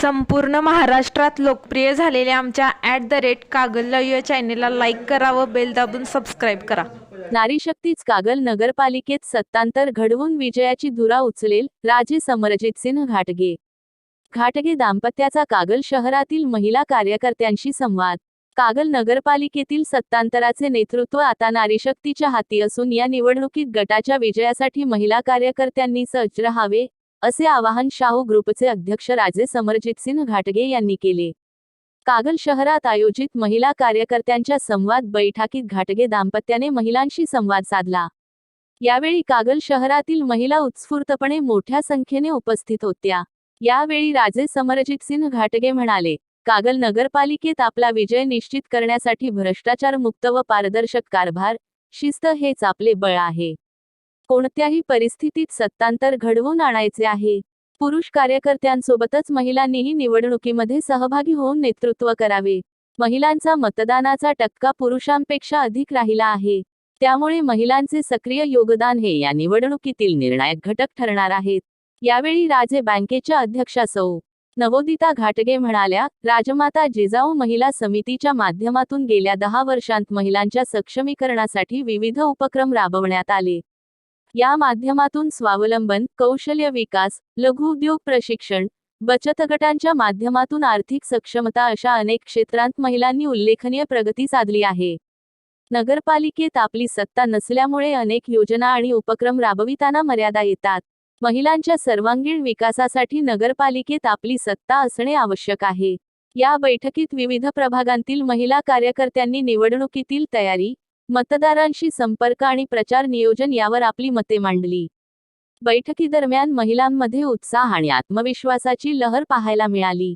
संपूर्ण महाराष्ट्रात लोकप्रिय झालेल्या आमच्या ॲट द रेट कागल या चॅनेलला लाईक करा व बेल दाबून सबस्क्राईब करा. नारीशक्तीच कागल नगरपालिकेत सत्तांतर घडवून विजयाची धुरा उचलेल राजे समरजित सिंह घाटगे. घाटगे दाम्पत्याचा कागल शहरातील महिला कार्यकर्त्यांशी संवाद. कागल नगरपालिकेतील सत्तांतराचे नेतृत्व आता नारीशक्तीच्या हाती असून या निवडणुकीत गटाच्या विजयासाठी महिला कार्यकर्त्यांनी सज्ज राहावे असे आवाहन शाहू ग्रुपचे अध्यक्ष राजे समरजित सिंह घाटगे यांनी केले. कागल शहरात आयोजित महिला कार्यकर्त्यांच्या संवाद बैठकीत घाटगे दाम्पत्याने महिलांशी संवाद साधला. यावेळी कागल शहरातील महिला उत्स्फूर्तपणे मोठ्या संख्येने उपस्थित होत्या. यावेळी राजे समरजित सिंह घाटगे म्हणाले कागल नगरपालिकेत आपला विजय निश्चित करण्यासाठी भ्रष्टाचार मुक्त व पारदर्शक कारभार शिस्त हेच आपले बळ आहे. कोणत्याही परिस्थितीत सत्तांतर घडवून आणायचे आहे. पुरुष कार्यकर्त्यांसोबतच महिलांनीही निवडणुकीमध्ये सहभागी होऊन नेतृत्व करावे. महिलांचा मतदानाचा टक्का पुरुषांपेक्षा अधिक राहिला आहे. त्यामुळे महिलांचे सक्रिय योगदान हे या निवडणुकीतील निर्णायक घटक ठरणार आहेत. यावेळी राजे बँकेच्या अध्यक्षा सौ. नवोदिता घाटगे म्हणाल्या राजमाता जिजाऊ महिला समितीच्या माध्यमातून गेल्या दहा वर्षांत महिलांच्या सक्षमीकरणासाठी विविध उपक्रम राबवण्यात आले. या माध्यमातून स्वावलंबन कौशल्य विकास लघुउद्योग प्रशिक्षण बचत गटांच्या माध्यमातून आर्थिक सक्षमता अशा अनेक क्षेत्रांत महिलांनी उल्लेखनीय प्रगती साधली आहे. नगरपालिकेत आपली सत्ता नसल्यामुळे अनेक योजना आणि उपक्रम राबविताना मर्यादा येतात. महिलांच्या सर्वांगीण विकासासाठी नगरपालिकेत आपली सत्ता असणे आवश्यक आहे. या बैठकीत विविध प्रभागांतील महिला कार्यकर्त्यांनी निवडणुकीतील तयारी मतदारांशी संपर्क आणि प्रचार नियोजन यावर आपली मते मांडली. बैठकीदरम्यान महिलांमध्ये उत्साह आणि आत्मविश्वासाची लहर पाहायला मिळाली.